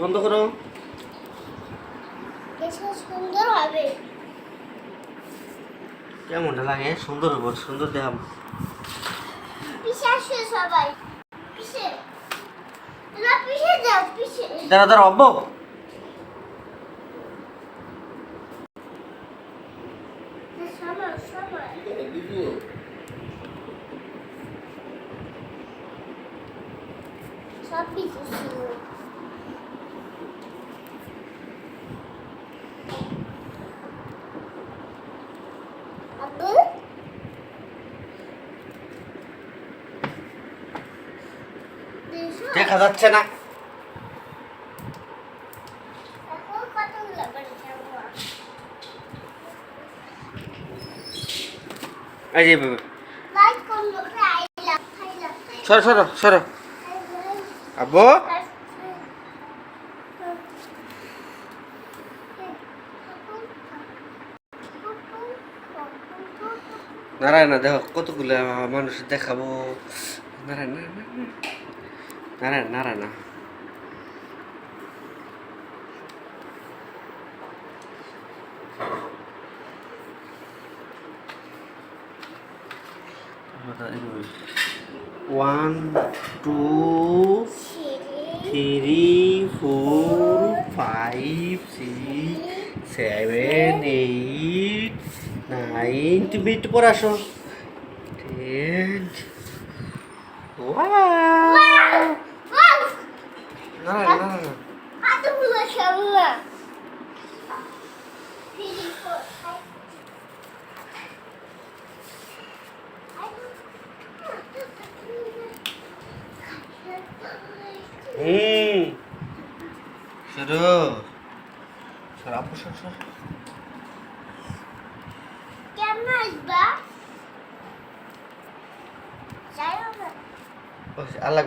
বন্ধ করো। সুন্দর হবে। কেমনটা লাগে? সুন্দর হব সুন্দর আসো সবাই। দাঁড়া অব্ব। সব পিছে ছিল আব্বু দেখো যাচ্ছে না। এই যে সরো সরো সরো। আব্বু? নারায় দেখো কতগুলো মানুষ দেখাবো। নারায় না নারায় নারায় না one two three four five six seven eight nine তুমি একটু পরে আসো টেন না না না না। কতগুলো সামলা হুম। শুরু। সর আপু সর সর কেমন আসবা? যাই হবে আল্লাহ